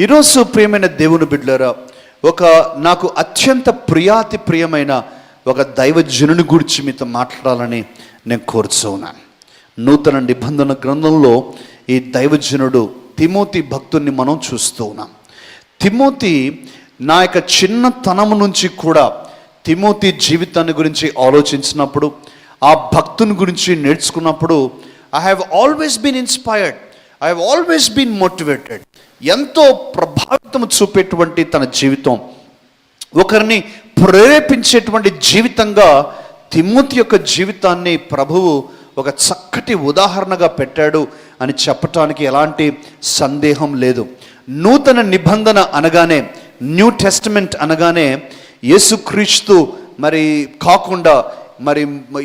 ఈరోజు ప్రియమైన దేవుని బిడ్డలారా ఒక నాకు అత్యంత ప్రియాతి ప్రియమైన ఒక దైవజనుని గురించి మీతో మాట్లాడాలని నేను కోరుచున్నాను నూతన నిబంధన గ్రంథంలో ఈ దైవజనుడు తిమోతి భక్తుని మనం చూస్తూ ఉన్నాం. తిమోతి నా యొక్క చిన్నతనము నుంచి కూడా తిమోతి జీవితాన్ని గురించి ఆలోచించినప్పుడు ఆ భక్తుని గురించి నేర్చుకున్నప్పుడు I have always been inspired I always been motivated ఎంతో ప్రభావితం చూపేటువంటి తన జీవితం. ఒకరిని ప్రేరేపించేటువంటి జీవితంగా తిమ్మతి యొక్క జీవితాన్ని ప్రభువు ఒక చక్కటి ఉదాహరణగా పెట్టాడు అని చెప్పటానికి ఎలాంటి సందేహం లేదు. నూతన నిబంధన అనగానే న్యూ టెస్టిమెంట్ అనగానే యేసుక్రీస్తు మరి కాకుండా మరి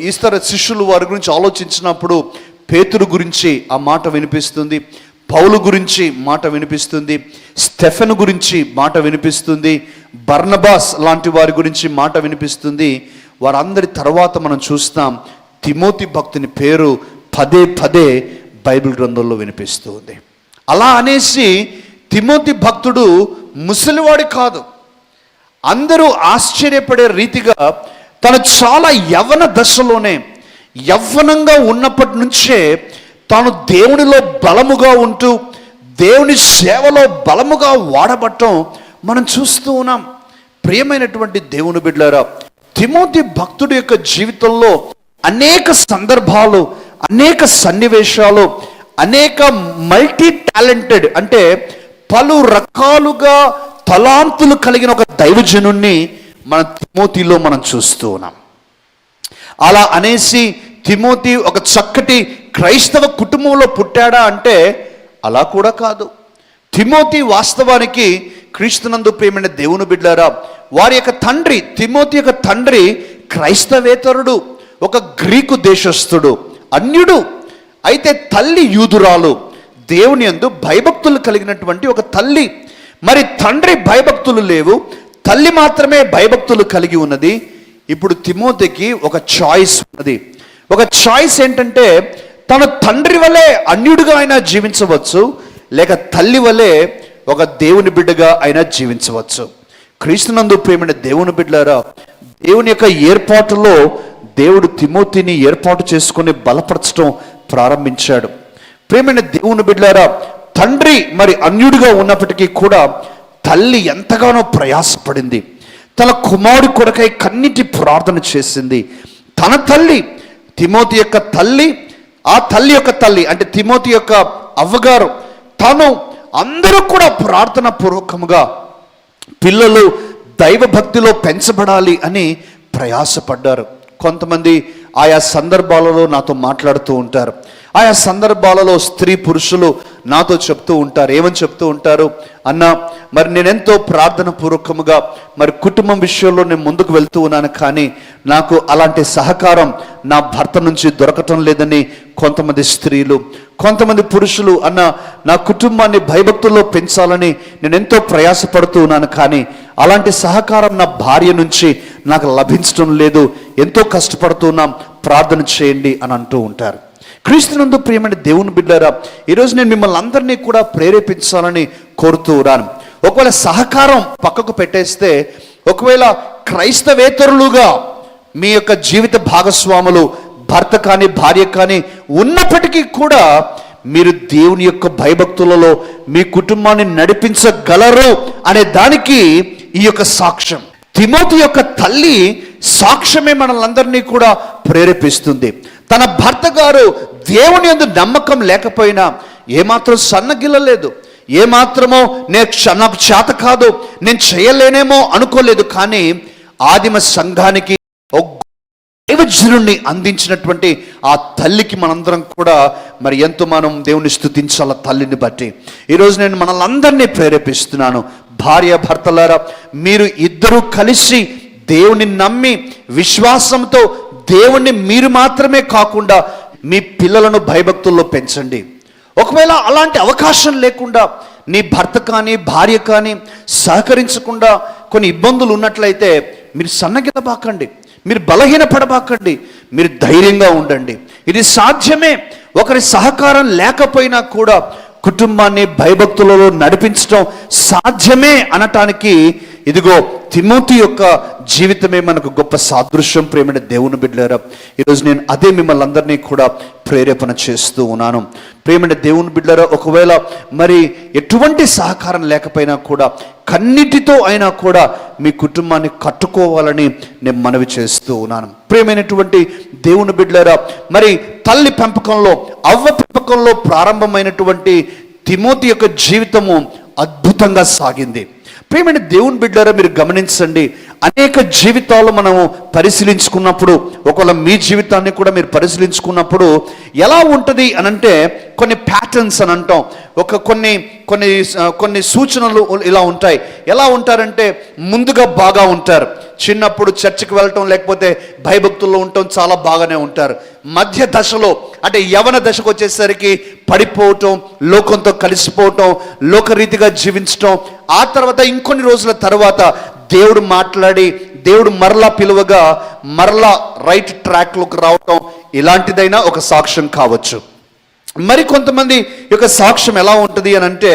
ఈస్తర శిష్యులు వారి గురించి ఆలోచించినప్పుడు పేతురు గురించి ఆ మాట వినిపిస్తుంది పౌలు గురించి మాట వినిపిస్తుంది స్టెఫెన్ గురించి మాట వినిపిస్తుంది బర్నబాస్ లాంటి వారి గురించి మాట వినిపిస్తుంది. వారందరి తర్వాత మనం చూస్తాం తిమోతి భక్తుని పేరు పదే పదే బైబిల్ గ్రంథంలో వినిపిస్తుంది. అలా అనేసి తిమోతి భక్తుడు ముసలివాడు కాదు. అందరూ ఆశ్చర్యపడే రీతిగా తను చాలా యవ్వన దశలోనే యవ్వనంగా ఉన్నప్పటి నుంచే తాను దేవునిలో బలముగా ఉంటూ దేవుని సేవలో బలముగా వాడబట్టం మనం చూస్తూ ఉన్నాం. ప్రియమైనటువంటి దేవుని బిడ్డారా తిమోతి భక్తుడి యొక్క జీవితంలో అనేక సందర్భాలు అనేక సన్నివేశాలు అనేక మల్టీ టాలెంటెడ్ అంటే పలు రకాలుగా తలాంతులు కలిగిన ఒక దైవజనుణ్ణి మన తిమోతిలో మనం చూస్తూ ఉన్నాం. అలా అనేసి తిమోతి ఒక చక్కటి క్రైస్తవ కుటుంబంలో పుట్టాడా అంటే అలా కూడా కాదు. తిమోతి వాస్తవానికి క్రీస్తునందు ప్రేమైన దేవుని బిడ్డారా వారి యొక్క తండ్రి తిమోతి యొక్క తండ్రి క్రైస్తవేతరుడు ఒక గ్రీకు దేశస్థుడు అన్యుడు అయితే తల్లి యూదురాలు దేవుని యందు భయభక్తులు కలిగినటువంటి ఒక తల్లి. మరి తండ్రి భయభక్తులు లేవు తల్లి మాత్రమే భయభక్తులు కలిగి ఉన్నది ఇప్పుడు తిమోతికి ఒక చాయిస్ ఉన్నది. ఒక చాయిస్ ఏంటంటే తన తండ్రి వలె అన్యుడిగా అయినా జీవించవచ్చు లేక తల్లి వలె ఒక దేవుని బిడ్డగా అయినా జీవించవచ్చు. క్రీస్తునందు ప్రేమైన దేవుని బిడ్డలారా దేవుని యొక్క ఏర్పాటులో దేవుడు తిమోతిని ఏర్పాటు చేసుకుని బలపరచడం ప్రారంభించాడు. ప్రేమైన దేవుని బిడ్డలారా తండ్రి మరి అన్యుడిగా ఉన్నప్పటికీ కూడా తల్లి ఎంతగానో ప్రయాసపడింది. తన కుమారుడి కొరకై కన్నిటి ప్రార్థన చేసింది. తన తల్లి తిమోతి యొక్క తల్లి ఆ తల్లి యొక్క తల్లి అంటే తిమోతి యొక్క అవ్వగారు తను అందరూ కూడా ప్రార్థన పూర్వకముగా పిల్లలు దైవ భక్తిలో పెంచబడాలి అని ప్రయాసపడ్డారు. కొంతమంది ఆయా సందర్భాలలో నాతో మాట్లాడుతూ ఉంటారు. ఆయా సందర్భాలలో స్త్రీ పురుషులు నాతో చెప్తూ ఉంటారు ఏమని చెప్తూ ఉంటారు? అన్న మరి నేనెంతో ప్రార్థన పూర్వకముగా మరి కుటుంబం విషయంలో నేను ముందుకు వెళ్తూ ఉన్నాను కానీ నాకు అలాంటి సహకారం నా భర్త నుంచి దొరకటం లేదని కొంతమంది స్త్రీలు కొంతమంది పురుషులు అన్న నా కుటుంబాన్ని భయభక్తుల్లో పెంచాలని నేను ఎంతో ప్రయాసపడుతూ ఉన్నాను కానీ అలాంటి సహకారం నా భార్య నుంచి నాకు లభించడం లేదు. ఎంతో కష్టపడుతున్నాం ప్రార్థన చేయండి అని అంటూ ఉంటారు. క్రీస్తునందు ప్రియమైన దేవుని బిడ్డారా ఈరోజు నేను మిమ్మల్ని అందరినీ కూడా ప్రేరేపించాలని కోరుతూ రాను ఒకవేళ సహకారం పక్కకు పెట్టేస్తే ఒకవేళ క్రైస్తవేతరులుగా మీ యొక్క జీవిత భాగస్వాములు భర్త కానీ భార్య కానీ ఉన్నప్పటికీ కూడా మీరు దేవుని యొక్క భయభక్తులలో మీ కుటుంబాన్ని నడిపించగలరు అనే దానికి ఈ యొక్క సాక్ష్యం. తిమోతి యొక్క తల్లి సాక్ష్యమే మనల్ని కూడా ప్రేరేపిస్తుంది. తన భర్త గారు దేవుని యందు నమ్మకం లేకపోయినా ఏమాత్రం సన్నగిల్లలేదు. ఏమాత్రమో నేను నాకు చేత కాదు నేను చేయలేనేమో అనుకోలేదు కానీ ఆదిమ సంఘానికి దైవజనుణ్ణి అందించినటువంటి ఆ తల్లికి మనందరం కూడా మరి ఎంతో మనం దేవుని స్థుతించాల తల్లిని బట్టి. ఈరోజు నేను మనల్ అందరినీ ప్రేరేపిస్తున్నాను. భార్య భర్తలారా మీరు ఇద్దరూ కలిసి దేవుని నమ్మి విశ్వాసంతో దేవుణ్ణి మీరు మాత్రమే కాకుండా మీ పిల్లలను భయభక్తుల్లో పెంచండి. ఒకవేళ అలాంటి అవకాశం లేకుండా నీ భర్త కానీ భార్య కానీ సహకరించకుండా కొన్ని ఇబ్బందులు ఉన్నట్లయితే మీరు సన్నగిలబాకండి. మీరు బలహీనపడబాకండి. మీరు ధైర్యంగా ఉండండి. ఇది సాధ్యమే. ఒకరి సహకారం లేకపోయినా కూడా కుటుంబాన్ని భయభక్తులలో నడిపించడం సాధ్యమే అనటానికి ఇదిగో తిమోతి యొక్క జీవితమే మనకు గొప్ప సాదృశ్యం ప్రేమైన దేవుని బిడ్డలారా. ఈరోజు నేను అదే మిమ్మల్ని అందరినీ కూడా ప్రేరేపణ చేస్తూ ఉన్నాను. ప్రేమైన దేవుని బిడ్డలారా ఒకవేళ మరి ఎటువంటి సహకారం లేకపోయినా కూడా కన్నిటితో అయినా కూడా మీ కుటుంబాన్ని కట్టుకోవాలని నేను మనవి చేస్తూ ఉన్నాను. ప్రేమైనటువంటి దేవుని బిడ్డలారా మరి తల్లి పెంపకంలో అవ్వ పెంపకంలో ప్రారంభమైనటువంటి తిమోతి యొక్క జీవితము అద్భుతంగా సాగింది. ప్రేమైన దేవుని బిడ్డారా మీరు గమనించండి. అనేక జీవితాలు మనము పరిశీలించుకున్నప్పుడు ఒకవేళ మీ జీవితాన్ని కూడా మీరు పరిశీలించుకున్నప్పుడు ఎలా ఉంటుంది అని అంటే కొన్ని ప్యాటర్న్స్ అని అంటాం. ఒక కొన్ని కొన్ని కొన్ని సూచనలు ఇలా ఉంటాయి. ఎలా ఉంటారంటే ముందుగా బాగా ఉంటారు. చిన్నప్పుడు చర్చికి వెళ్ళటం లేకపోతే భయభక్తుల్లో ఉండటం చాలా బాగానే ఉంటారు. మధ్య దశలో అంటే యవన దశకు వచ్చేసరికి పడిపోవటం లోకంతో కలిసిపోవటం లోకరీతిగా జీవించటం ఆ తర్వాత ఇంకొన్ని రోజుల తర్వాత దేవుడు మాట్లాడి దేవుడు మరలా పిలువగా మరలా రైట్ ట్రాక్లోకి రావటం ఇలాంటిదైనా ఒక సాక్ష్యం కావచ్చు. మరి కొంతమంది యొక్క సాక్ష్యం ఎలా ఉంటుంది అని అంటే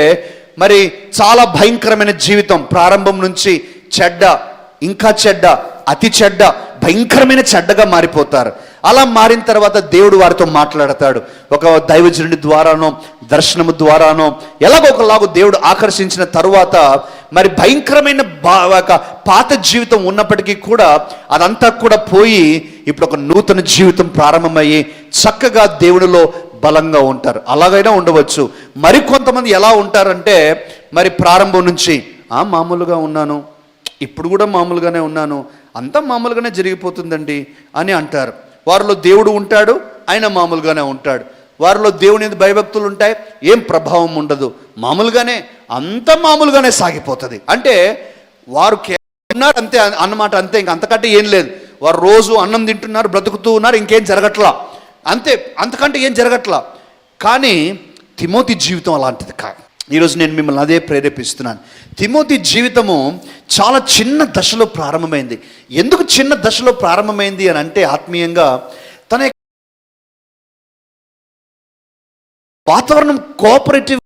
మరి చాలా భయంకరమైన జీవితం ప్రారంభం నుంచి చెడ్డ ఇంకా చెడ్డ అతి చెడ్డ భయంకరమైన చెడ్డగా మారిపోతారు. అలా మారిన తర్వాత దేవుడు వారితో మాట్లాడతాడు. ఒక దైవజనుడి ద్వారానో దర్శనము ద్వారానో ఎలాగో ఒకలాగో దేవుడు ఆకర్షించిన తరువాత మరి భయంకరమైన బా ఒక పాత జీవితం ఉన్నప్పటికీ కూడా అదంతా కూడా పోయి ఇప్పుడు ఒక నూతన జీవితం ప్రారంభమయ్యి చక్కగా దేవుడిలో బలంగా ఉంటారు. అలాగైనా ఉండవచ్చు. మరి కొంతమంది ఎలా ఉంటారంటే మరి ప్రారంభం నుంచి ఆ మామూలుగా ఉన్నాను. ఇప్పుడు కూడా మామూలుగానే ఉన్నాను. అంతా మామూలుగానే జరిగిపోతుందండి అని అంటారు. వారిలో దేవుడు ఉంటాడు ఆయన మామూలుగానే ఉంటాడు. వారిలో దేవుని భయభక్తులు ఉంటాయి ఏం ప్రభావం ఉండదు. మామూలుగానే అంత మామూలుగానే సాగిపోతుంది. అంటే వారు ఉన్నారు అంతే అన్నమాట అంతే ఇంక అంతకంటే ఏం లేదు. వారు రోజు అన్నం తింటున్నారు బ్రతుకుతూ ఉన్నారు ఇంకేం జరగట్లా. అంతే అంతకంటే ఏం జరగట్లా. కానీ తిమోతి జీవితం అలాంటిది కాదు ఈరోజు నేను మిమ్మల్ని అదే ప్రేరేపిస్తున్నాను. తిమోతి జీవితము చాలా చిన్న దశలో ప్రారంభమైంది. ఎందుకు చిన్న దశలో ప్రారంభమైంది అని అంటే ఆత్మీయంగా తన వాతావరణం కోఆపరేటివ్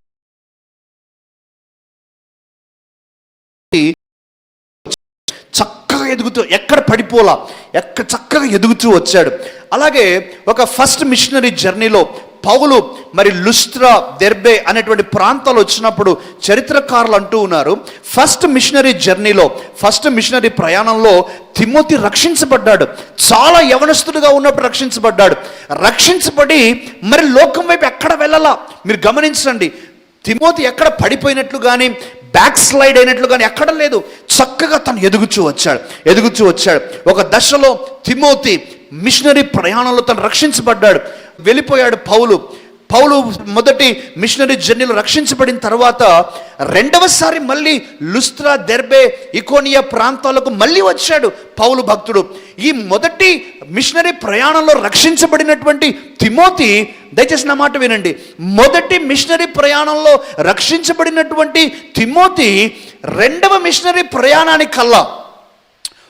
ఎదుగుతూ ఎక్కడ పడిపోలా ఎక్కడ చక్కగా ఎదుగుతూ వచ్చాడు. అలాగే ఒక ఫస్ట్ మిషనరీ జర్నీలో పౌలు మరి లుస్త్రా దెర్బే అనేటువంటి ప్రాంతాలు వచ్చినప్పుడు చరిత్రకారులు అంటూ ఉన్నారు. ఫస్ట్ మిషనరీ జర్నీలో ఫస్ట్ మిషనరీ ప్రయాణంలో తిమోతి రక్షించబడ్డాడు. చాలా యవనస్తుడిగా ఉన్నప్పుడు రక్షించబడ్డాడు. రక్షించబడి మరి లోకం వైపు ఎక్కడ వెళ్ళాలా? మీరు గమనించండి. తిమోతి ఎక్కడ పడిపోయినట్లు కానీ బ్యాక్ స్లైడ్ అయినట్లు కానీ ఎక్కడ లేదు. చక్కగా తను ఎదుగుచూ వచ్చాడు. ఎదుగుచూ వచ్చాడు. ఒక దశలో తిమోతి మిషనరీ ప్రయాణంలో తను రక్షించబడ్డాడు. వెళ్ళిపోయాడు పౌలు. పౌలు మొదటి మిషనరీ జర్నీలు రక్షించబడిన తర్వాత రెండవసారి మళ్ళీ లుస్త్రా దెర్బే ఇకోనియా ప్రాంతాలకు మళ్ళీ వచ్చాడు పౌలు భక్తుడు. ఈ మొదటి మిషనరీ ప్రయాణంలో రక్షించబడినటువంటి తిమోతి దయచేసి నా మాట వినండి. మొదటి మిషనరీ ప్రయాణంలో రక్షించబడినటువంటి తిమోతి రెండవ మిషనరీ ప్రయాణానికల్లా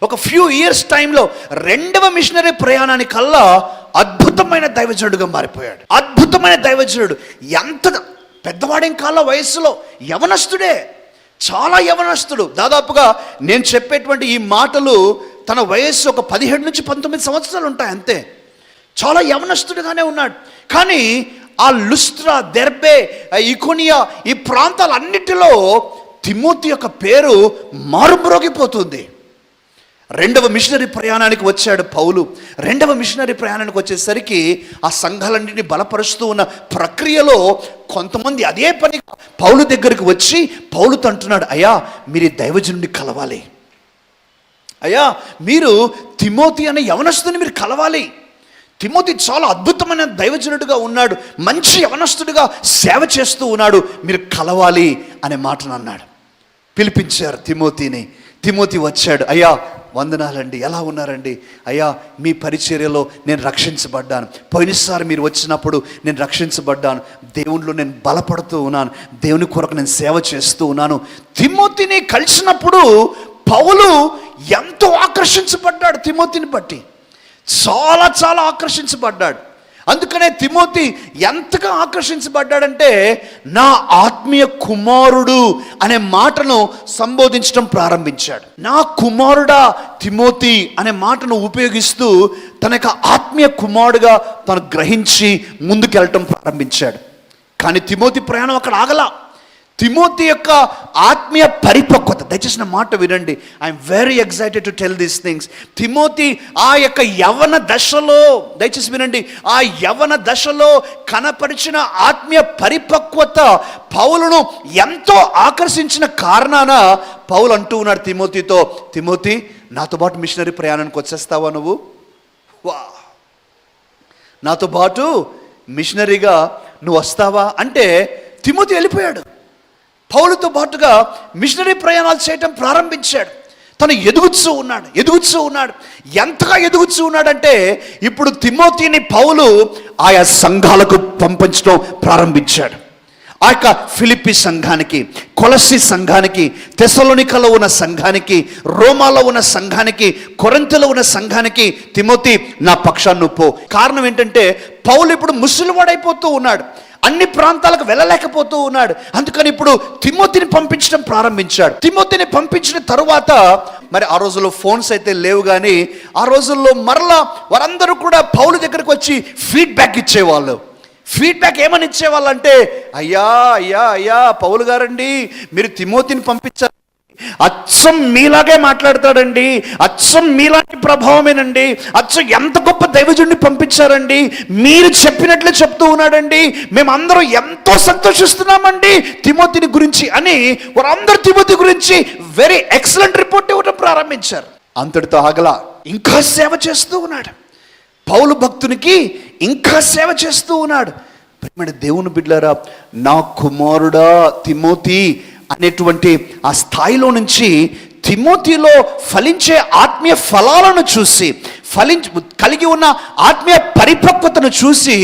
ఒక ఫ్యూ ఇయర్స్ టైంలో రెండవ మిషనరీ ప్రయాణానికల్లా అద్భుతమైన దైవజనుడుగా మారిపోయాడు. అద్భుతమైన దైవజనుడు. ఎంత పెద్దవాడేం కాల వయస్సులో? యవనస్తుడే. చాలా యవనస్తుడు. దాదాపుగా నేను చెప్పేటువంటి ఈ మాటలు తన వయస్సు ఒక పదిహేడు నుంచి పంతొమ్మిది సంవత్సరాలు ఉంటాయి అంతే. చాలా యవనస్తుడిగానే ఉన్నాడు. కానీ ఆ లుస్త్రా దెర్బే ఇకోనియా ఈ ప్రాంతాలన్నిటిలో తిమోతి యొక్క పేరు మారుమ్రోగిపోతుంది. రెండవ మిషనరీ ప్రయాణానికి వచ్చాడు పౌలు. రెండవ మిషనరీ ప్రయాణానికి వచ్చేసరికి ఆ సంఘాలన్నింటినీ బలపరుస్తూ ఉన్న ప్రక్రియలో కొంతమంది అదే పని పౌలు దగ్గరికి వచ్చి పౌలుతో అంటున్నాడు అయ్యా మీరు దైవజనుడిని కలవాలి. అయ్యా మీరు తిమోతి అనే యవనస్తుని మీరు కలవాలి. తిమోతి చాలా అద్భుతమైన దైవజనుడిగా ఉన్నాడు మంచి యవనస్తుడిగా సేవ చేస్తూ ఉన్నాడు మీరు కలవాలి అనే మాటను అన్నాడు. పిలిపించారు తిమోతిని. తిమోతి వచ్చాడు అయ్యా వందనాలండి. ఎలా ఉన్నారండి? అయ్యా మీ పరిచర్యలో నేను రక్షించబడ్డాను. పోయినసారి మీరు వచ్చినప్పుడు నేను రక్షించబడ్డాను. దేవునిలో నేను బలపడుతూ ఉన్నాను. దేవుని కొరకు నేను సేవ చేస్తూ ఉన్నాను. తిమోతిని కలిసినప్పుడు పౌలు ఎంతో ఆకర్షించబడ్డాడు తిమోతిని బట్టి. చాలా చాలా ఆకర్షించబడ్డాడు. అందుకనే తిమోతి ఎంతగా ఆకర్షించబడ్డాడంటే నా ఆత్మీయ కుమారుడు అనే మాటను సంబోధించడం ప్రారంభించాడు. నా కుమారుడా తిమోతి అనే మాటను ఉపయోగిస్తూ తన యొక్క ఆత్మీయ కుమారుడుగా తను గ్రహించి ముందుకెళ్ళటం ప్రారంభించాడు. కానీ తిమోతి ప్రయాణం అక్కడ ఆగలా. తిమోతి యొక్క ఆత్మీయ పరిపక్వత. దయచేసిన మాట వినండి. I'm very excited to tell these things Timothy ఆ యొక్క యవన దశలో దయచేసి వినండి. ఆ యవన దశలో కనపరిచిన ఆత్మీయ పరిపక్వత పౌలను ఎంతో ఆకర్షించిన కారణాన పౌలు అంటూ ఉన్నాడు తిమోతితో తిమోతి నాతో పాటు మిషనరీ ప్రయాణానికి వచ్చేస్తావా నువ్వు? వా నాతో పాటు మిషనరీగా నువ్వు వస్తావా? అంటే తిమోతి వెళ్ళిపోయాడు. పౌలుతో పాటుగా మిషనరీ ప్రయాణాలు చేయటం ప్రారంభించాడు. తను ఎదుగుతూ ఉన్నాడు ఎదుగుతూ ఉన్నాడు. ఎంతగా ఎదుగుతూ ఉన్నాడంటే ఇప్పుడు తిమోతిని పౌలు ఆయా సంఘాలకు పంపించడం ప్రారంభించాడు. ఆ యొక్క ఫిలిపి సంఘానికి కొలసి సంఘానికి తెసలోనికలో ఉన్న సంఘానికి రోమాలో ఉన్న సంఘానికి కొరంతలో ఉన్న సంఘానికి తిమోతి నా పక్షాన్ని పో కారణం ఏంటంటే పౌలు ఇప్పుడు ముసలివాడైపోతూ ఉన్నాడు. అన్ని ప్రాంతాలకు వెళ్ళలేకపోతూ ఉన్నాడు. అందుకని ఇప్పుడు తిమోతిని పంపించడం ప్రారంభించాడు. తిమోతిని పంపించిన తరువాత మరి ఆ రోజుల్లో ఫోన్స్ అయితే లేవు కానీ ఆ రోజుల్లో మరలా వారందరూ కూడా పౌలు దగ్గరకు వచ్చి ఫీడ్బ్యాక్ ఇచ్చేవాళ్ళు. ఫీడ్బ్యాక్ ఏమని ఇచ్చేవాళ్ళు అంటే అయ్యా అయ్యా అయ్యా పౌలు గారండి మీరు తిమోతిని పంపించారు అచ్చం మీలాగే మాట్లాడతాడండి. అచ్చం మీలాంటి ప్రభావమేనండి. అచ్చం ఎంత గొప్ప దైవజుడిని పంపించారండి. మీరు చెప్పినట్లే చెప్తూ ఉన్నాడండి. మేమందరం ఎంతో సంతోషిస్తున్నామండి తిమోతిని గురించి అని వారందరూ తిమోతి గురించి వెరీ ఎక్సలెంట్ రిపోర్ట్ ఇవ్వడం ప్రారంభించారు. అంతటితో ఆగలా. ఇంకా సేవ చేస్తూ ఉన్నాడు. పౌలు భక్తునికి ఇంకా సేవ చేస్తూ ఉన్నాడు. దేవుని బిడ్డారా నా కుమారుడా తిమోతి అనేటువంటి ఆ స్థాయిలో నుంచి తిమోతిలో ఫలించే ఆత్మీయ ఫలాలను చూసి ఫలించ కలిగి ఉన్న ఆత్మీయ పరిపక్వతను చూసి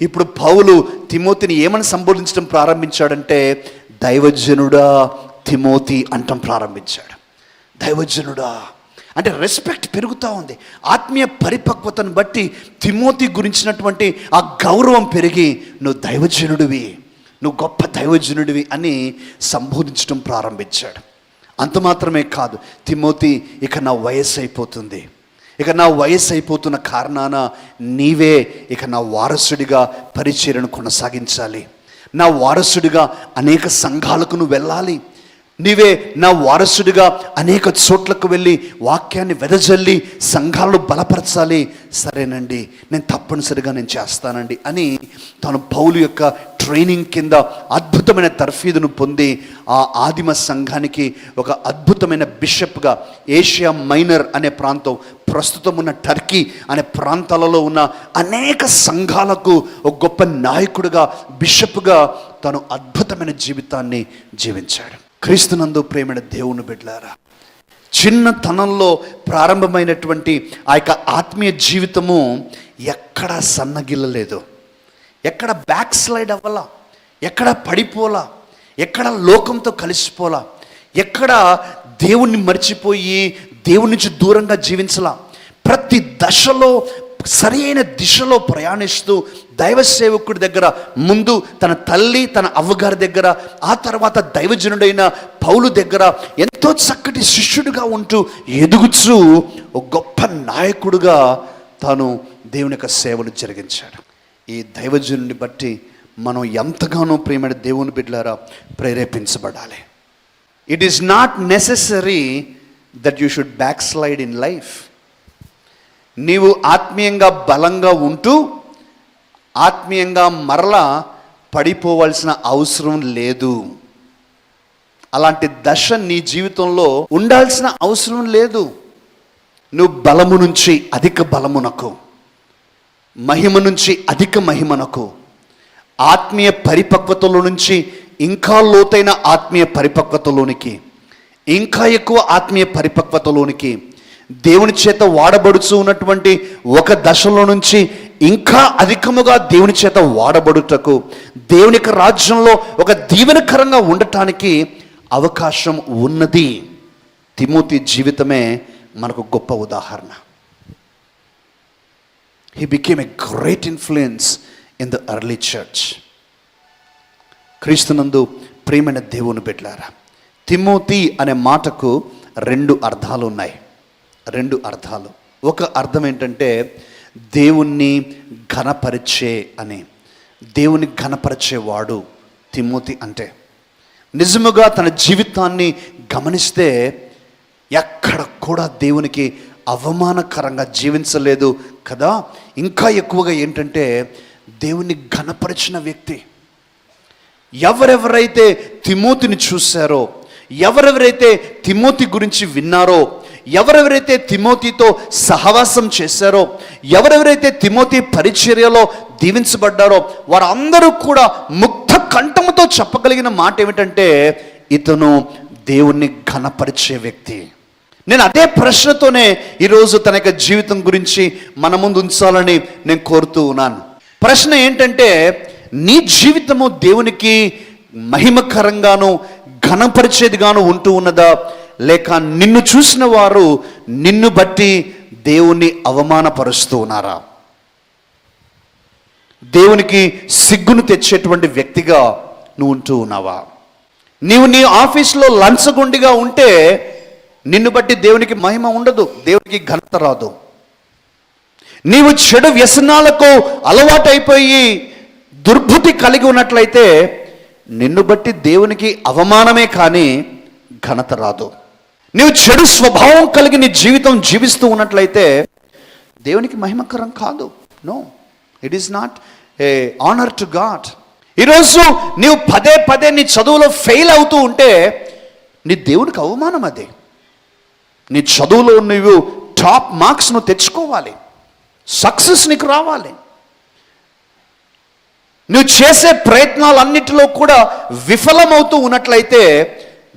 ఇప్పుడు పౌలు తిమోతిని ఏమని సంబోధించడం ప్రారంభించాడంటే దైవజనుడా తిమోతి అంటం ప్రారంభించాడు. దైవజనుడా అంటే రెస్పెక్ట్ పెరుగుతూ ఉంది. ఆత్మీయ పరిపక్వతను బట్టి తిమోతి గురించినటువంటి ఆ గౌరవం పెరిగి నువ్వు దైవజనుడివి నువ్వు గొప్ప దైవజనుడివి అని సంబోధించడం ప్రారంభించాడు. అంత మాత్రమే కాదు తిమోతి ఇక నా వయస్సు అయిపోతుంది ఇక నా వయస్సు అయిపోతున్న కారణాన నీవే ఇక నా వారసుడిగా పరిచయను కొనసాగించాలి. నా వారసుడిగా అనేక సంఘాలకు నువ్వు వెళ్ళాలి. నీవే నా వారసుడిగా అనేక చోట్లకు వెళ్ళి వాక్యాన్ని వెదజల్లి సంఘాలను బలపరచాలి. సరేనండి నేను తప్పనిసరిగా నేను చేస్తానండి అని తను పౌలు యొక్క ట్రైనింగ్ కింద అద్భుతమైన తర్ఫీదును పొంది ఆ ఆదిమ సంఘానికి ఒక అద్భుతమైన బిషప్గా ఏషియా మైనర్ అనే ప్రాంతం ప్రస్తుతం ఉన్న టర్కీ అనే ప్రాంతాలలో ఉన్న అనేక సంఘాలకు ఒక గొప్ప నాయకుడిగా బిషప్గా తను అద్భుతమైన జీవితాన్ని జీవించాడు. క్రీస్తునందు ప్రేమైన దేవుని బిడ్లారా చిన్నతనంలో ప్రారంభమైనటువంటి ఆ యొక్క ఆత్మీయ జీవితము ఎక్కడా సన్నగిల్లలేదు. ఎక్కడ బ్యాక్ స్లైడ్ అవ్వాలా ఎక్కడ పడిపోలా ఎక్కడ లోకంతో కలిసిపోలా ఎక్కడ దేవుణ్ణి మర్చిపోయి దేవుని నుంచి దూరంగా జీవించలా ప్రతి దశలో సరైన దిశలో ప్రయాణిస్తూ దైవ సేవకుడి దగ్గర ముందు తన తల్లి తన అవ్వగారి దగ్గర ఆ తర్వాత దైవజనుడైన పౌలు దగ్గర ఎంతో చక్కటి శిష్యుడిగా ఉంటూ ఎదుగుచూ ఒక గొప్ప నాయకుడుగా తాను దేవుని యొక్క సేవను జరిగించాడు. ఈ దైవజనుని బట్టి మనం ఎంతగానో ప్రేమైన దేవుని బిడ్డలారా ప్రేరేపించబడాలి. It is not necessary that you should backslide in life నీవు ఆత్మీయంగా బలంగా ఉంటూ ఆత్మీయంగా మరలా పడిపోవాల్సిన అవసరం లేదు. అలాంటి దశ నీ జీవితంలో ఉండాల్సిన అవసరం లేదు. నువ్వు బలము నుంచి అధిక బలమునకు మహిమ నుంచి అధిక మహిమనకు ఆత్మీయ పరిపక్వతలో నుంచి ఇంకా లోతైన ఆత్మీయ పరిపక్వతలోనికి ఇంకా ఎక్కువ ఆత్మీయ పరిపక్వతలోనికి దేవుని చేత వాడబడుచు ఉన్నటువంటి ఒక దశలో నుంచి ఇంకా అధికముగా దేవుని చేత వాడబడుటకు దేవుని యొక్క రాజ్యంలో ఒక దీవెనకరంగా ఉండటానికి అవకాశం ఉన్నది. తిమోతి జీవితమే మనకు గొప్ప ఉదాహరణ. He became a great influence in the early church క్రీస్తునందు ప్రేమైన దేవుని బిడ్డలారా తిమోతి అనే మాటకు రెండు అర్థాలు ఉన్నాయి. రెండు అర్థాలు. ఒక అర్థం ఏంటంటే దేవుణ్ణి ఘనపరిచే అని. దేవుని ఘనపరిచేవాడు తిమోతి అంటే. నిజముగా తన జీవితాన్ని గమనిస్తే ఎక్కడ కూడా దేవునికి అవమానకరంగా జీవించలేదు కదా. ఇంకా ఎక్కువగా ఏంటంటే దేవుని ఘనపరిచిన వ్యక్తి. ఎవరెవరైతే తిమోతిని చూశారో ఎవరెవరైతే తిమోతి గురించి విన్నారో ఎవరెవరైతే తిమోతితో సహవాసం చేశారో ఎవరెవరైతే తిమోతి పరిచర్యలో దీవించబడ్డారో వారందరూ కూడా ముక్త కంఠముతో చెప్పగలిగిన మాట ఏమిటంటే ఇతను దేవుణ్ణి ఘనపరిచే వ్యక్తి. నేను అదే ప్రశ్నతోనే ఈరోజు తన యొక్క జీవితం గురించి మన ముందు ఉంచాలని నేను కోరుతూ ఉన్నాను. ప్రశ్న ఏంటంటే నీ జీవితము దేవునికి మహిమకరంగాను ఘనపరిచేదిగాను ఉంటూ ఉన్నదా? లేక నిన్ను చూసిన వారు నిన్ను బట్టి దేవుణ్ణి అవమానపరుస్తూ ఉన్నారా? దేవునికి సిగ్గును తెచ్చేటువంటి వ్యక్తిగా నువ్వు ఉంటూ ఉన్నావా? నీవు నీ ఆఫీస్లో లంచగొండిగా ఉంటే నిన్ను బట్టి దేవునికి మహిమ ఉండదు దేవునికి ఘనత రాదు. నీవు చెడు వ్యసనాలకు అలవాటైపోయి దుర్బుద్ధి కలిగి ఉన్నట్లయితే నిన్ను బట్టి దేవునికి అవమానమే కానీ ఘనత రాదు. నీవు చెడు స్వభావం కలిగి నీ జీవితం జీవిస్తూ ఉన్నట్లయితే దేవునికి మహిమకరం కాదు. No it is not a honour to God ఈరోజు నీవు పదే పదే నీ చదువులో ఫెయిల్ అవుతూ ఉంటే నీ దేవునికి అవమానం అది. నీ చదువులో నువ్వు టాప్ మార్క్స్ నువ్వు తెచ్చుకోవాలి. సక్సెస్ నీకు రావాలి. నువ్వు చేసే ప్రయత్నాలన్నిటిలో కూడా విఫలమవుతూ ఉన్నట్లయితే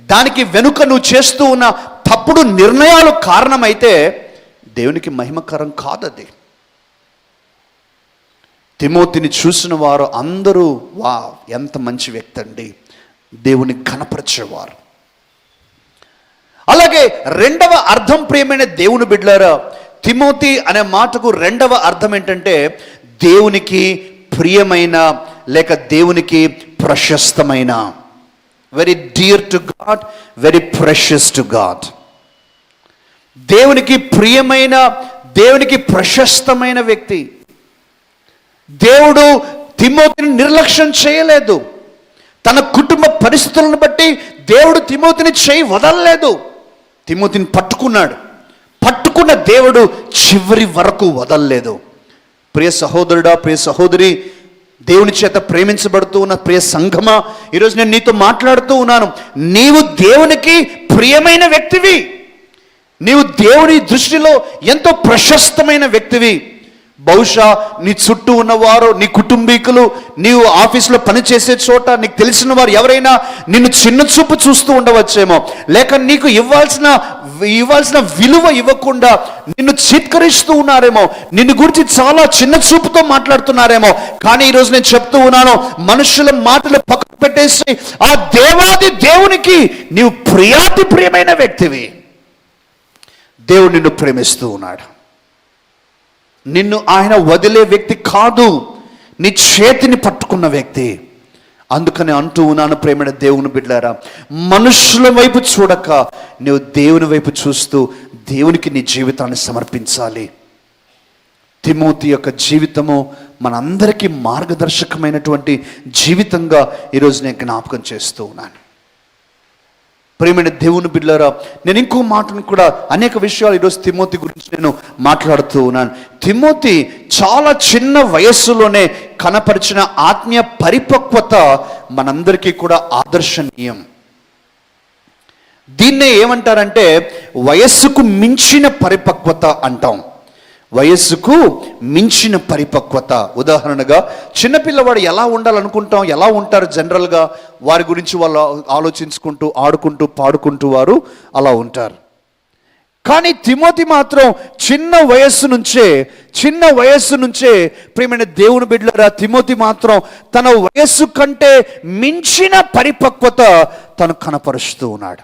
దానికి వెనుక నువ్వు చేస్తూ ఉన్న తప్పుడు నిర్ణయాలు కారణమైతే దేవునికి మహిమకరం కాదది. తిమోతిని చూసిన వారు అందరూ వా ఎంత మంచి వ్యక్తి అండి. దేవుని ఘనపరిచేవారు. అలాగే రెండవ అర్థం ప్రియమైన దేవుని బిడ్డారా తిమోతి అనే మాటకు రెండవ అర్థం ఏంటంటే దేవునికి ప్రియమైన లేక దేవునికి ప్రశస్తమైన. Very dear to God very precious to God దేవునికి ప్రియమైన దేవునికి ప్రశస్తమైన వ్యక్తి. దేవుడు తిమోతిని నిర్లక్ష్యం చేయలేదు. తన కుటుంబ పరిస్థితులను బట్టి దేవుడు తిమోతిని చేయి వదలలేదు. తిమోతిని పట్టుకున్నాడు. పట్టుకున్న దేవుడు చివరి వరకు వదలలేదు. ప్రియ సహోదరుడా ప్రియ సహోదరి దేవుని చేత ప్రేమించబడుతూ ఉన్న ప్రియ సంఘమా ఈరోజు నేను నీతో మాట్లాడుతూ ఉన్నాను. నీవు దేవునికి ప్రియమైన వ్యక్తివి. నీవు దేవుని దృష్టిలో ఎంతో ప్రశస్తమైన వ్యక్తివి. బహుశా నీ చుట్టూ ఉన్నవారు నీ కుటుంబీకులు నీవు ఆఫీసులో పనిచేసే చోట నీకు తెలిసిన వారు ఎవరైనా నిన్ను చిన్న చూపు చూస్తూ ఉండవచ్చేమో. లేక నీకు ఇవ్వాల్సిన ఇవ్వాల్సిన విలువ ఇవ్వకుండా నిన్ను చిత్కరిస్తూ ఉన్నారేమో నిన్ను గురించి చాలా చిన్న చూపుతో మాట్లాడుతున్నారేమో కానీ ఈరోజు నేను చెప్తూ ఉన్నాను మనుషుల మాటలు పక్కకు పెట్టేసి ఆ దేవాది దేవునికి నీవు ప్రియాతి ప్రియమైన వ్యక్తివి. దేవుడు నిన్ను ప్రేమిస్తూ ఉన్నాడు. నిన్ను ఆయన వదిలే వ్యక్తి కాదు నీ చేతిని పట్టుకున్న వ్యక్తి. అందుకని అంటూ ఉన్నాను ప్రేమైన దేవుని బిడ్డారా మనుషుల వైపు చూడక నువ్వు దేవుని వైపు చూస్తూ దేవునికి నీ జీవితాన్ని సమర్పించాలి. తిమోతి యొక్క జీవితము మనందరికీ మార్గదర్శకమైనటువంటి జీవితంగా ఈరోజు నేను జ్ఞాపకం చేస్తూ ఉన్నాను. ప్రేమైన దేవుని బిడ్డారా నేను ఇంకో మాటను కూడా అనేక విషయాలు ఈరోజు తిమోతి గురించి నేను మాట్లాడుతూ ఉన్నాను. తిమోతి చాలా చిన్న వయస్సులోనే కనపరిచిన ఆత్మీయ పరిపక్వత మనందరికీ కూడా ఆదర్శనీయం. దీన్నే ఏమంటారంటే వయస్సుకు మించిన పరిపక్వత అంటాం. వయస్సుకు మించిన పరిపక్వత. ఉదాహరణగా చిన్నపిల్లవాడు ఎలా ఉండాలనుకుంటాం ఎలా ఉంటారు జనరల్గా? వారి గురించి వాళ్ళు ఆలోచించుకుంటూ ఆడుకుంటూ పాడుకుంటూ వారు అలా ఉంటారు. కానీ తిమోతి మాత్రం చిన్న వయస్సు నుంచే చిన్న వయస్సు నుంచే ప్రియమైన దేవుని బిడ్డలరా తిమోతి మాత్రం తన వయస్సు కంటే మించిన పరిపక్వత తను కనపరుస్తూ ఉన్నాడు.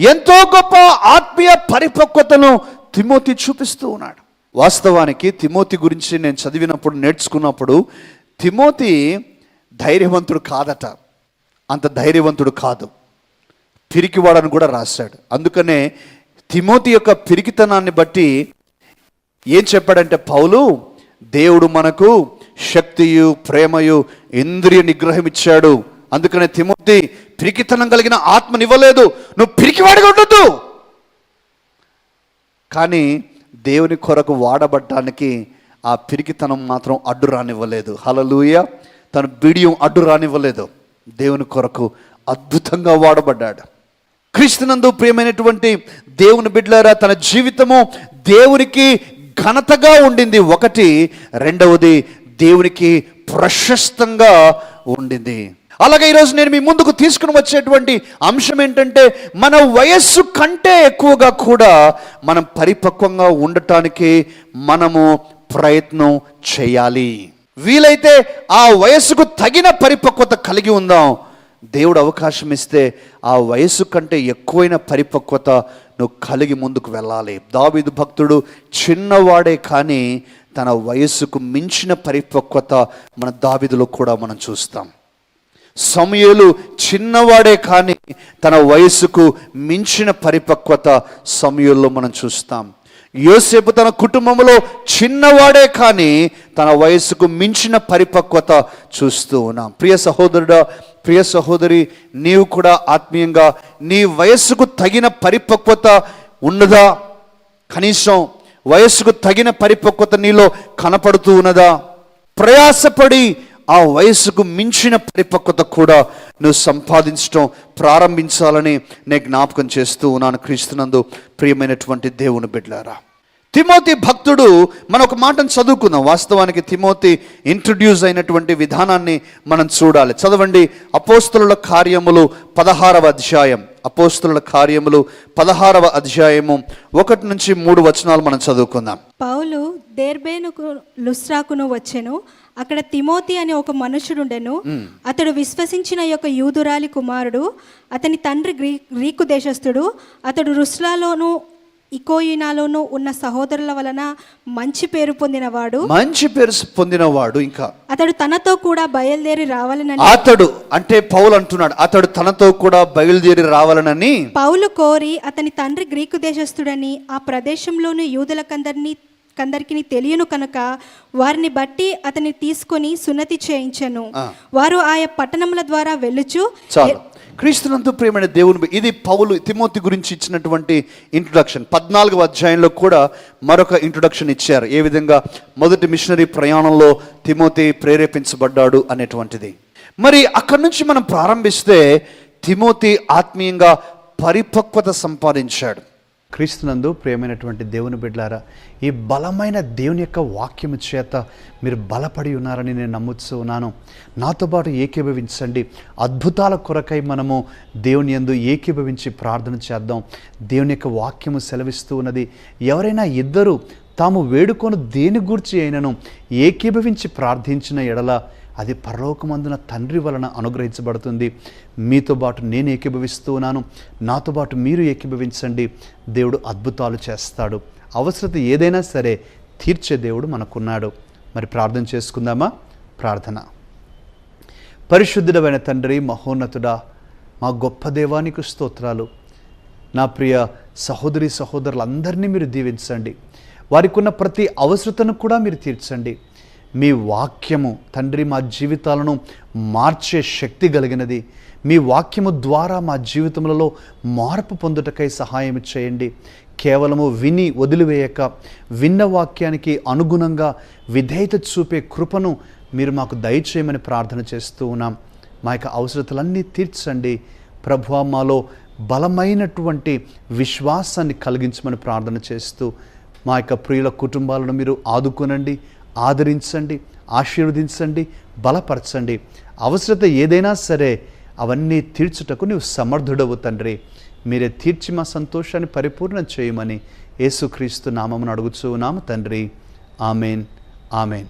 ఎంతో గొప్ప ఆత్మీయ పరిపక్వతను తిమోతి చూపిస్తూ ఉన్నాడు. వాస్తవానికి తిమోతి గురించి నేను చదివినప్పుడు నేర్చుకున్నప్పుడు తిమోతి ధైర్యవంతుడు కాదట. అంత ధైర్యవంతుడు కాదు. పిరికివాడని కూడా రాశాడు. అందుకనే తిమోతి యొక్క పిరికితనాన్ని బట్టి ఏం చెప్పాడంటే పౌలు దేవుడు మనకు శక్తియు ప్రేమయు ఇంద్రియ నిగ్రహం ఇచ్చాడు. అందుకనే తిమోతి పిరికితనం కలిగిన ఆత్మనివ్వలేదు నువ్వు పిరికివాడిగా ఉండొద్దు. కానీ దేవుని కొరకు వాడబడ్డానికి ఆ పిరికితనం మాత్రం అడ్డు రానివ్వలేదు. హలలుయ తన బిడియం అడ్డు రానివ్వలేదు. దేవుని కొరకు అద్భుతంగా వాడబడ్డాడు. క్రీస్తునందు ప్రియమైనటువంటి దేవుని బిడ్డలారా తన జీవితము దేవునికి ఘనతగా ఉండింది. ఒకటి రెండవది దేవునికి ప్రశస్తంగా ఉండింది. అలాగే ఈరోజు నేను మీ ముందుకు తీసుకుని వచ్చేటువంటి అంశం ఏంటంటే మన వయస్సు కంటే ఎక్కువగా కూడా మనం పరిపక్వంగా ఉండటానికి మనము ప్రయత్నం చేయాలి. వీలైతే ఆ వయస్సుకు తగిన పరిపక్వత కలిగి ఉందాం. దేవుడు అవకాశం ఇస్తే ఆ వయసు కంటే ఎక్కువైన పరిపక్వత నువ్వు కలిగి ముందుకు వెళ్ళాలి. దావిదు భక్తుడు చిన్నవాడే కానీ తన వయస్సుకు మించిన పరిపక్వత మన దావిదులో కూడా మనం చూస్తాం. సమయలు చిన్నవాడే కానీ తన వయస్సుకు మించిన పరిపక్వత సమయంలో మనం చూస్తాం. యోసేపు తన కుటుంబంలో చిన్నవాడే కానీ తన వయసుకు మించిన పరిపక్వత చూస్తూ ఉన్నాం. ప్రియ సహోదరుడా ప్రియ సహోదరి నీవు కూడా ఆత్మీయంగా నీ వయస్సుకు తగిన పరిపక్వత ఉన్నదా? కనీసం వయస్సుకు తగిన పరిపక్వత నీలో కనపడుతూ ఉన్నదా? ప్రయాసపడి ఆ వయస్సుకు మించిన పరిపక్వత కూడా నువ్వు సంపాదించడం ప్రారంభించాలని నేను జ్ఞాపకం చేస్తూ ఉన్నాను క్రీస్తునందు ప్రియమైనటువంటి దేవుని బిడ్డారా తిమోతి భక్తుడు మనం ఒక మాటను చదువుకుందాం. వాస్తవానికి తిమోతి ఇంట్రడ్యూస్ అయినటువంటి విధానాన్ని మనం చూడాలి. చదవండి. అపోస్తుల కార్యములు పదహారవ అధ్యాయం. అపోస్తుల కార్యములు పదహారవ అధ్యాయము ఒకటి నుంచి మూడు వచనాలు మనం చదువుకుందాం. పౌలు దేర్బేనుకు లుస్రాకును వచ్చెను. అక్కడ తిమోతి అనే ఒక మనుషుడుండెను. అతడు విశ్వసించిన యొక్క యూదురాలి కుమారుడు. అతని తండ్రి గ్రీ గ్రీకు దేశస్థుడు. అతడు రుస్లాలోను ఇకోయినాలోను ఉన్న సహోదరుల వలన మంచి పేరు పొందినవాడు. మంచి పేరు పొందినవాడు ఇంకా. అతడు తనతో కూడా బయలుదేరి రావాలనని. అతడు అంటే పౌలు అంటున్నాడు అతడు తనతో కూడా బయలుదేరి రావాలనని. పౌలు కోరి అతని తండ్రి గ్రీకు దేశస్థుడని ఆ ప్రదేశంలోని యూదులకందరినీ కందరికి తెలియను కనుక వారిని బట్టి అతని తీసుకొని సున్నతి చేయించెను. వారు ఆయా పట్టణముల ద్వారా వెళ్ళుచు క్రీస్తునందు ప్రేమైన దేవుని ఇది పౌలు తిమోతి గురించి ఇచ్చినటువంటి ఇంట్రొడక్షన్ పద్నాలుగవ అధ్యాయంలో కూడా మరొక ఇంట్రొడక్షన్ ఇచ్చారు. ఏ విధంగా మొదటి మిషనరీ ప్రయాణంలో తిమోతి ప్రేరేపించబడ్డాడు అనేటువంటిది. మరి అక్కడి నుంచి మనం ప్రారంభిస్తే తిమోతి ఆత్మీయంగా పరిపక్వత సంపాదించాడు. క్రీస్తునందు ప్రియమైనటువంటి దేవుని బిడ్లారా ఈ బలమైన దేవుని యొక్క వాక్యము చేత మీరు బలపడి ఉన్నారని నేను నమ్ముతూ ఉన్నాను. నాతో పాటు ఏకీభవించండి. అద్భుతాల కొరకై మనము దేవుని యందు ఏకీభవించి ప్రార్థన చేద్దాం. దేవుని యొక్క వాక్యము సెలవిస్తూ ఉన్నది ఎవరైనా ఇద్దరు తాము వేడుకొని దేని గూర్చి అయినను ఏకీభవించి ప్రార్థించిన ఎడల అది పరలోకమందున తండ్రి వలన అనుగ్రహించబడుతుంది. మీతో పాటు నేను ఏకీభవిస్తూ ఉన్నాను. నాతో పాటు మీరు ఏకీభవించండి. దేవుడు అద్భుతాలు చేస్తాడు. అవసరత ఏదైనా సరే తీర్చే దేవుడు మనకున్నాడు. మరి ప్రార్థన చేసుకుందామా? ప్రార్థన. పరిశుద్ధుడమైన తండ్రి మహోన్నతుడా మా గొప్ప దేవానికి స్తోత్రాలు. నా ప్రియ సహోదరి సహోదరులందరినీ మీరు దీవించండి. వారికి ఉన్న ప్రతి అవసరతను కూడా మీరు తీర్చండి. మీ వాక్యము తండ్రి మా జీవితాలను మార్చే శక్తి కలిగినది. మీ వాక్యము ద్వారా మా జీవితములలో మార్పు పొందుటకై సహాయం చేయండి. కేవలము విని వదిలివేయక విన్న వాక్యానికి అనుగుణంగా విధేయత చూపే కృపను మీరు మాకు దయచేయమని ప్రార్థన చేస్తూ ఉన్నాం. మా యొక్క అవసరతలన్నీ తీర్చండి. ప్రభు మాలో బలమైనటువంటి విశ్వాసాన్ని కలిగించమని ప్రార్థన చేస్తూ మా యొక్క ప్రియుల కుటుంబాలను మీరు ఆదుకోనండి. ఆదరించండి ఆశీర్వదించండి బలపరచండి. అవసరత ఏదైనా సరే అవన్నీ తీర్చుటకు నీవు సమర్థుడవు తండ్రి. మీరే తీర్చి మా సంతోషాన్ని పరిపూర్ణం చేయమని యేసుక్రీస్తు నామమును అడుగుచూ నామ తండ్రి. ఆమెన్. ఆమెన్.